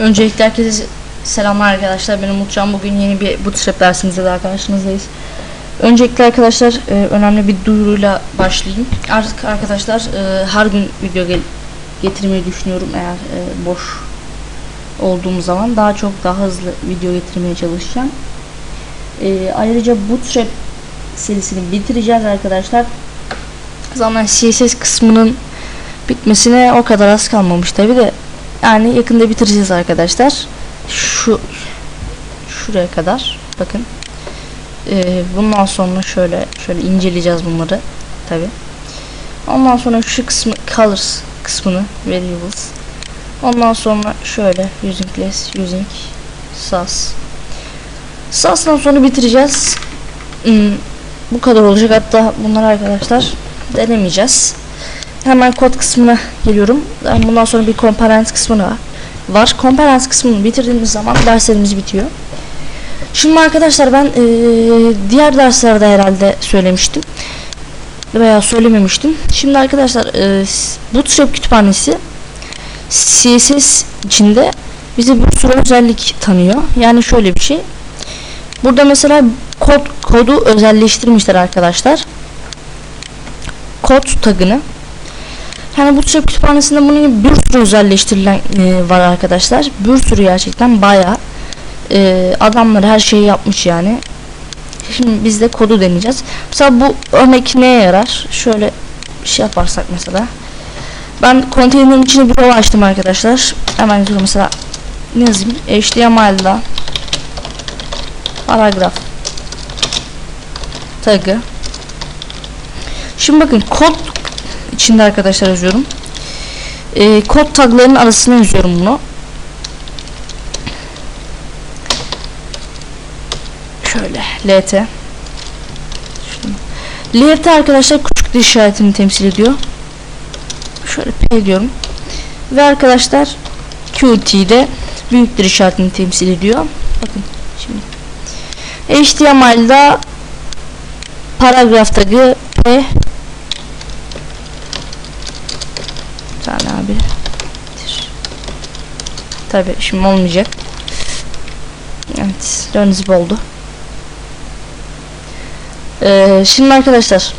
Öncelikle herkese selamlar arkadaşlar. Benim Umutcan. Bugün yeni bir bootstrap dersimizde daha karşınızdayız. Öncelikle arkadaşlar e, önemli bir duyuruyla başlayayım. Artık arkadaşlar e, her gün video getirmeyi düşünüyorum eğer e, boş olduğum zaman daha çok daha hızlı video getirmeye çalışacağım. Ayrıca bootstrap serisini bitireceğiz arkadaşlar. Zaten CSS kısmının bitmesine o kadar az kalmamış tabi de yani yakında bitireceğiz arkadaşlar. Şu şuraya kadar bakın. Ee, bundan sonra şöyle şöyle inceleyeceğiz bunları tabi. Ondan sonra şu kısmı colors kısmını variables. Ondan sonra şöyle using less using sas. Sas'tan sonra bitireceğiz. Hmm, bu kadar olacak hatta bunları arkadaşlar denemeyeceğiz. Hemen kod kısmına geliyorum. Yani bundan sonra bir komponent kısmı var. Var. Komponent kısmını bitirdiğimiz zaman derslerimiz bitiyor. Şimdi arkadaşlar ben e, diğer derslerde herhalde söylemiştim. Veya söylememiştim. Şimdi arkadaşlar e, Bootstrap kütüphanesi CSS içinde bize bir sürü özellik tanıyor. Yani şöyle bir şey. Burada mesela kod kodu özelleştirmişler arkadaşlar. Kod tagını yani bu çöp kütüphanesinde bunun gibi bir sürü özelleştirilen e, var arkadaşlar. Bir sürü gerçekten bayağı e, adamlar her şeyi yapmış yani. Şimdi biz de kodu deneyeceğiz. Mesela bu örnek neye yarar? Şöyle bir şey yaparsak mesela. Ben konteynerin içine bir rol açtım arkadaşlar. Hemen yazıyorum mesela. Ne yazayım? HTML'da paragraf tagı. Şimdi bakın kod içinde arkadaşlar yazıyorum. E, kod taglarının arasına yazıyorum bunu. Şöyle lt. Lt arkadaşlar küçük diş işaretini temsil ediyor. Şöyle p diyorum. Ve arkadaşlar qt'de büyüktür işaretini temsil ediyor. Bakın şimdi. HTML'da paragraf tagı p tane abi. Tabi şimdi olmayacak. Evet gibi oldu. Ee, şimdi arkadaşlar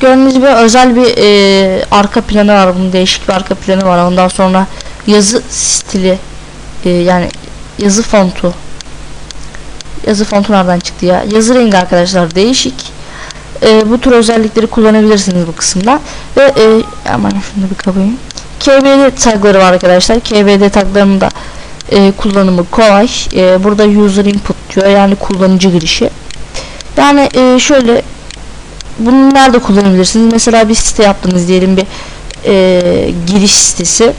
gördüğünüz gibi özel bir e, arka planı var bunun değişik bir arka planı var ondan sonra yazı stili e, yani yazı fontu yazı fontu nereden çıktı ya yazı rengi arkadaşlar değişik e, bu tür özellikleri kullanabilirsiniz bu kısımda. Ve e, hemen şunu bir kapayım KBD tagları var arkadaşlar. KBD taglarının da e, kullanımı kolay. E, burada user input diyor yani kullanıcı girişi. Yani e, şöyle bunu nerede kullanabilirsiniz? Mesela bir site yaptınız diyelim bir e, giriş sitesi.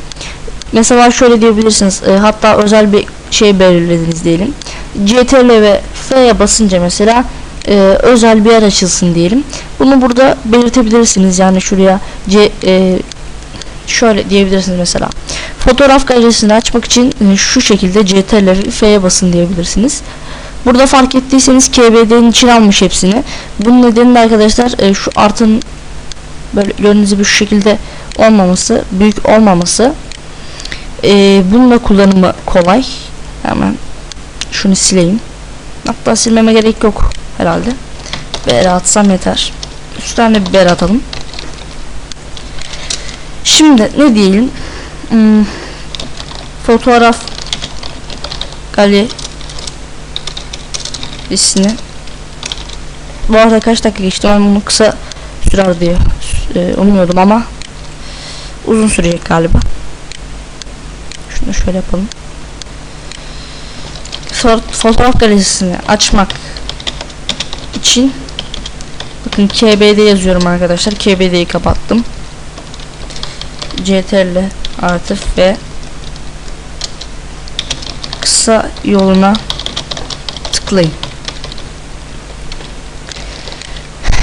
Mesela şöyle diyebilirsiniz e, hatta özel bir şey belirlediniz diyelim. CTRL ve F'ye basınca mesela e, özel bir yer açılsın diyelim. Bunu burada belirtebilirsiniz. Yani şuraya C, e, şöyle diyebilirsiniz mesela. Fotoğraf galerisini açmak için e, şu şekilde CTRL F'ye basın diyebilirsiniz. Burada fark ettiyseniz KBD'nin için almış hepsini. Bunun nedeni de arkadaşlar e, şu artın böyle gördüğünüz gibi şu şekilde olmaması, büyük olmaması. E, bununla kullanımı kolay. Hemen şunu sileyim. Hatta silmeme gerek yok herhalde. BR atsam yeter. Üstten de bir BR atalım. Şimdi ne diyelim? Hmm, fotoğraf galerisini bu arada kaç dakika geçti ben bunu kısa sürer diye e, umuyordum ama uzun sürecek galiba. Şunu şöyle yapalım fotoğraf galerisini açmak için bakın KBD yazıyorum arkadaşlar. KBD'yi kapattım. CTRL artı ve kısa yoluna tıklayın.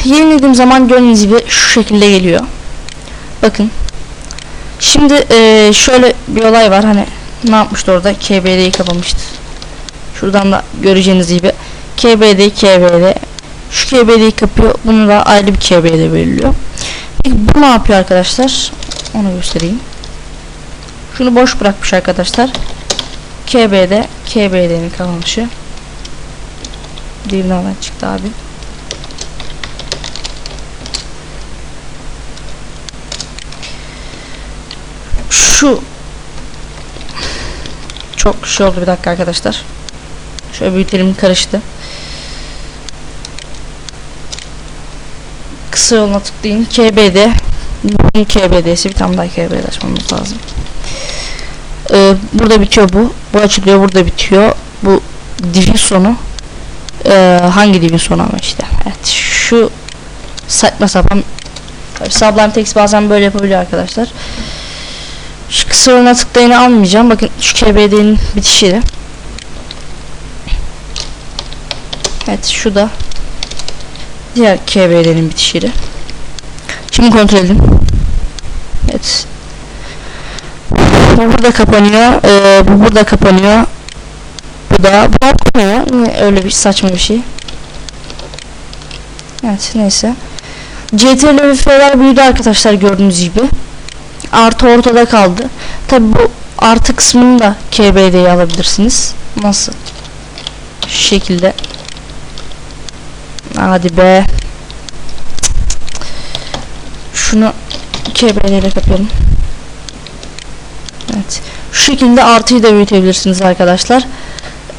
Yenilediğim zaman gördüğünüz gibi şu şekilde geliyor. Bakın. Şimdi e, şöyle bir olay var hani ne yapmıştı orada KBD'yi kapamıştı. Şuradan da göreceğiniz gibi KBD KBD şu KBD'yi kapıyor. Bunu da ayrı bir KBD belirliyor. Peki bu ne yapıyor arkadaşlar? Onu göstereyim. Şunu boş bırakmış arkadaşlar. KB'de KB'denin kalmışı. Diğerinden çıktı abi. Şu çok şey oldu bir dakika arkadaşlar. Şöyle büyütelim karıştı. Kısa yoluna tıklayın. KB'de bunun KB'desi bir tane daha KB'de açmamız lazım. Ee, burada bitiyor bu. Bu açılıyor burada bitiyor. Bu divin sonu. Ee, hangi divin sonu ama işte. Evet şu saçma sapan Sublime Text bazen böyle yapabiliyor arkadaşlar. Şu kısa yoluna tıklayını almayacağım. Bakın şu KBD'nin bitişi. Evet şu da diğer KBD'nin bitişi. Şimdi kontrol edin. Evet. Bu burada kapanıyor. Ee, bu burada kapanıyor. Bu da bu kapanıyor. Öyle bir saçma bir şey. Evet neyse. CTRL ve F'ler büyüdü arkadaşlar gördüğünüz gibi. Artı ortada kaldı. Tabi bu artı kısmını da KBD'ye alabilirsiniz. Nasıl? Şu şekilde. Hadi be. Şunu KBD'yle kapayalım. Evet. Şu şekilde artıyı da büyütebilirsiniz arkadaşlar.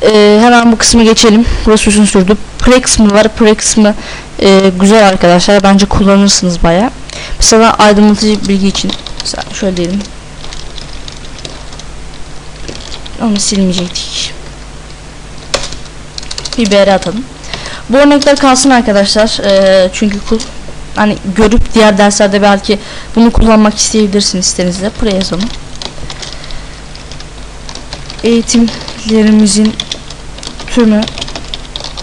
Ee, hemen bu kısmı geçelim. Burası uzun sürdü. Pre kısmı var. Pre kısmı e, güzel arkadaşlar. Bence kullanırsınız baya. Mesela aydınlatıcı bilgi için mesela şöyle diyelim. Onu silmeyecektik. Bir atalım. Bu örnekler kalsın arkadaşlar. Ee, çünkü hani görüp diğer derslerde belki bunu kullanmak isteyebilirsiniz sitenizde. Buraya yazalım. Eğitimlerimizin tümü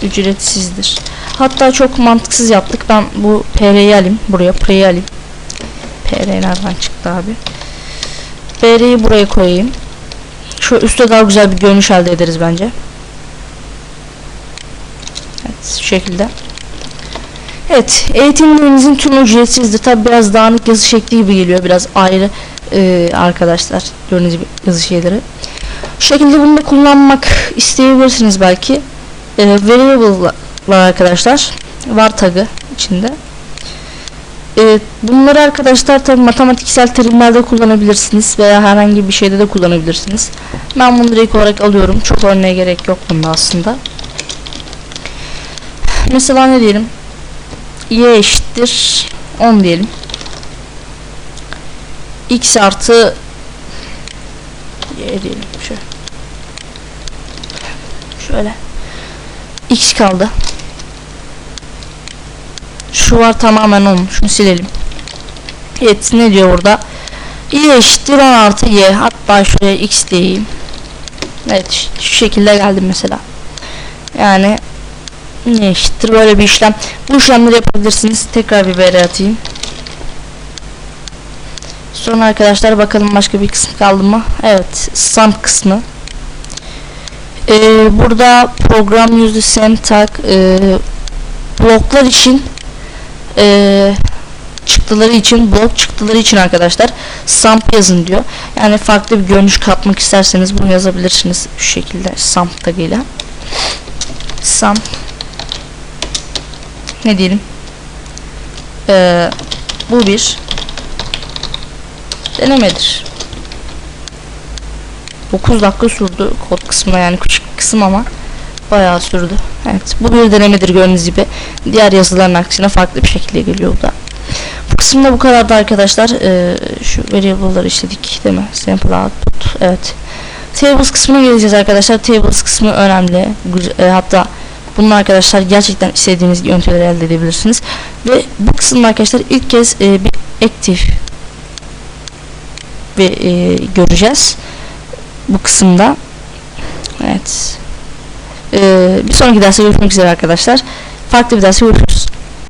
ücretsizdir. Hatta çok mantıksız yaptık. Ben bu PR'yi alayım. Buraya PR'yi alayım. PR nereden çıktı abi? PR'yi buraya koyayım. Şu üstte daha güzel bir görünüş elde ederiz bence. Evet şekilde. Evet eğitimlerinizin tüm ücretsizdir. Tabi biraz dağınık yazı şekli gibi geliyor. Biraz ayrı e, arkadaşlar. Gördüğünüz gibi yazı şeyleri. Şu şekilde bunu da kullanmak isteyebilirsiniz belki. E, variable'lar arkadaşlar. Var tagı içinde. E, bunları arkadaşlar tabi matematiksel terimlerde kullanabilirsiniz veya herhangi bir şeyde de kullanabilirsiniz. Ben bunu direkt olarak alıyorum. Çok örneğe gerek yok bunda aslında. Mesela ne diyelim? y eşittir 10 diyelim. x artı y diyelim şöyle. Şöyle. x kaldı. Şu var tamamen 10. Şunu silelim. Evet ne diyor burada? y eşittir 10 artı y. Hatta şuraya x diyeyim. Evet şu şekilde geldim mesela. Yani ne eşittir böyle bir işlem. Bu işlemleri yapabilirsiniz. Tekrar bir veri atayım. Sonra arkadaşlar bakalım başka bir kısım kaldı mı? Evet, sum kısmı. Ee, burada program yüzde syntax e, bloklar için e, çıktıları için blok çıktıları için arkadaşlar sum yazın diyor. Yani farklı bir görünüş katmak isterseniz bunu yazabilirsiniz şu şekilde sum tagıyla. Sum ne diyelim? Ee, bu bir denemedir. 9 dakika sürdü kod kısmına yani küçük kısım ama bayağı sürdü. Evet bu bir denemedir gördüğünüz gibi. Diğer yazıların aksine farklı bir şekilde geliyor bu da. Bu kısımda bu kadardı arkadaşlar. Ee, şu variable'ları işledik değil mi? Sample output evet. Tables kısmına geleceğiz arkadaşlar. Tables kısmı önemli. E, hatta bunun arkadaşlar gerçekten istediğiniz yöntemleri elde edebilirsiniz. Ve bu kısımda arkadaşlar ilk kez e, bir aktif ve e, göreceğiz. Bu kısımda. Evet. E, bir sonraki derste görüşmek üzere arkadaşlar. Farklı bir derste görüşmek